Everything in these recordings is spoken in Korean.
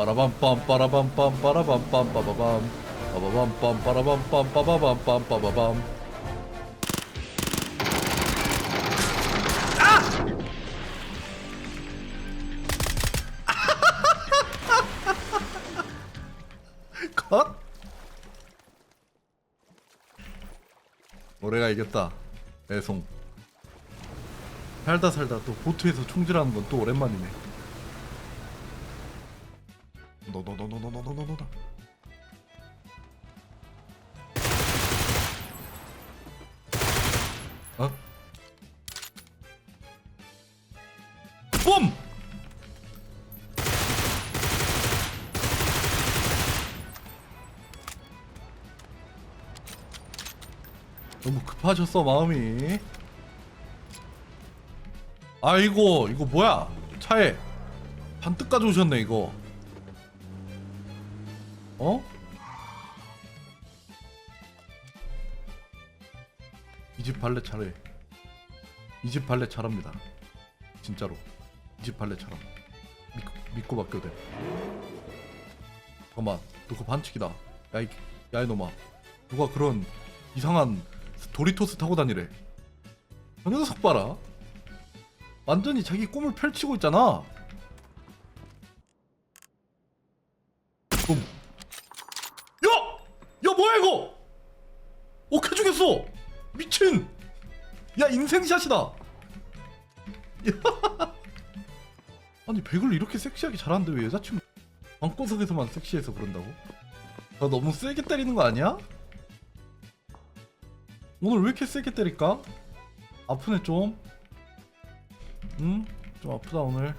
빠라밤빰 빠라밤빰 빠라밤빰 빠바밤 빠바밤빰 빠라밤빰 빠바밤빰 빠바밤 컷? 올해가 이겼다 애송 살다 살다 또 보트에서 총질하는 건 또 오랜만이네 너너너너너너너너너 어? 뿜! 너무 급하셨어 마음이 아이고 이거 뭐야 차에 반뜩 가져오셨네 이거 어? 이 집 발레 잘해. 이 집 발레 잘합니다. 진짜로. 이 집 발레 잘함. 믿고, 믿고 맡겨도 돼. 잠깐만. 너 그거 반칙이다. 야이 야이 놈아. 누가 그런 이상한 도리토스 타고 다니래? 저 녀석 봐라. 완전히 자기 꿈을 펼치고 있잖아 뭐야 이거 어떻게 죽였어 미친 야 인생샷이다 야. 아니 백을 이렇게 섹시하게 잘하는데 왜 여자친구 방구석에서만 섹시해서 그런다고? 나 너무 세게 때리는 거 아니야? 오늘 왜 이렇게 세게 때릴까? 아프네 좀. 응? 좀 아프다 오늘.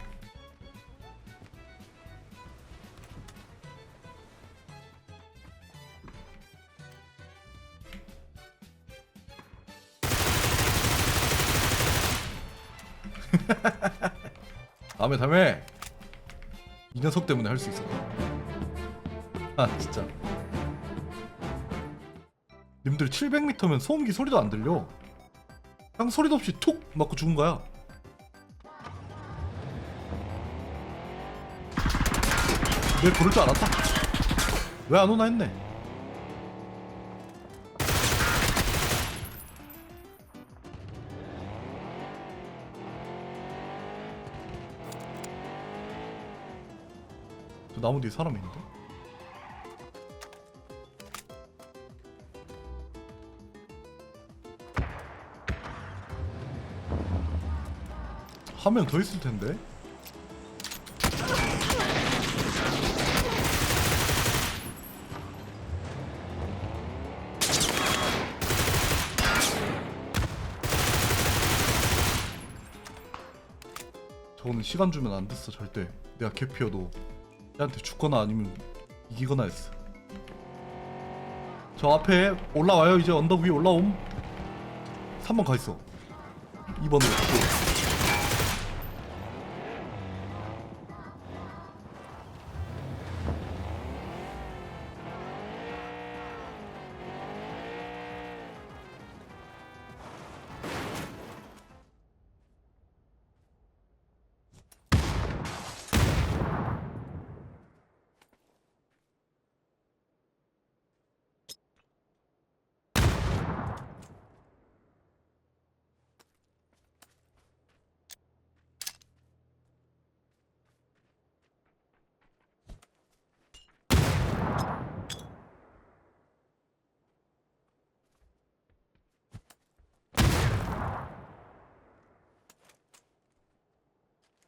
다음에 다음에 이 녀석 때문에 할 수 있어. 아 진짜. 님들 700m면 소음기 소리도 안 들려. 그냥 소리도 없이 툭 맞고 죽은 거야. 내 그럴 줄 알았다. 왜 안 오나 했네. 나무 뒤에 사람 있는데? 한 명 더 있을 텐데. 저거는 시간 주면 안 됐어 절대. 내가 개피어도 얘한테 죽거나 아니면 이기거나 했어. 저 앞에 올라와요 이제 언덕 위에 올라옴. 3번 가 있어. 2번으로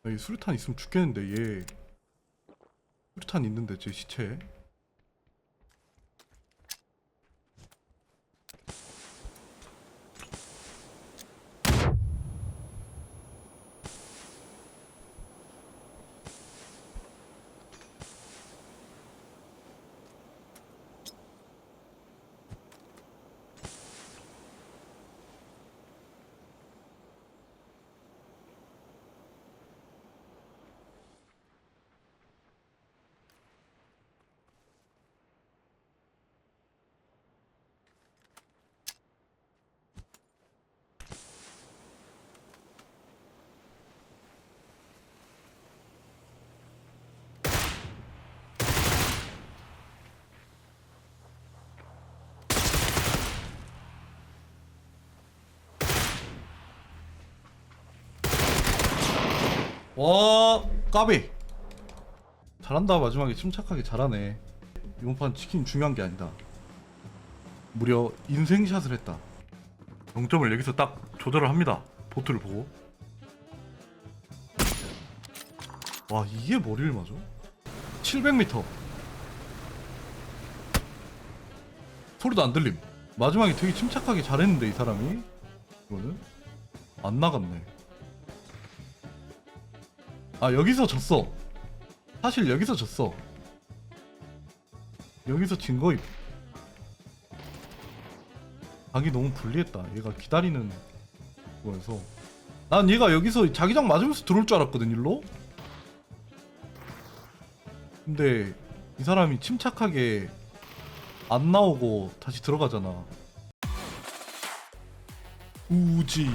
여기 수류탄 있으면 죽겠는데 얘. 수류탄 있는데 제 시체 와 까비. 잘한다. 마지막에 침착하게 잘하네. 이번 판 치킨 중요한 게 아니다. 무려 인생샷을 했다. 0점을 여기서 딱 조절을 합니다. 보트를 보고. 와 이게 머리를 맞아? 700m 소리도 안 들림. 마지막에 되게 침착하게 잘했는데 이 사람이? 이거는? 안 나갔네 아 여기서 졌어. 사실 여기서 졌어. 여기서 진 거임. 각이 너무 불리했다. 얘가 기다리는 거여서. 난 얘가 여기서 자기장 맞으면서 들어올 줄 알았거든 일로. 근데 이 사람이 침착하게 안 나오고 다시 들어가잖아. 우지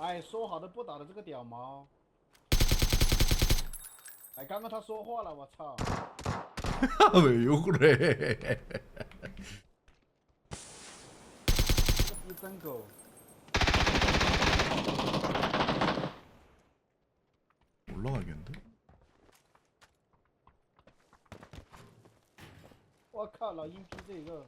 哎，说好的不打的这个屌毛。哎，刚刚他说话了，我操！ 왜 욕을 해 这逼真狗。 올라가겠는데? 我靠，老阴批这个。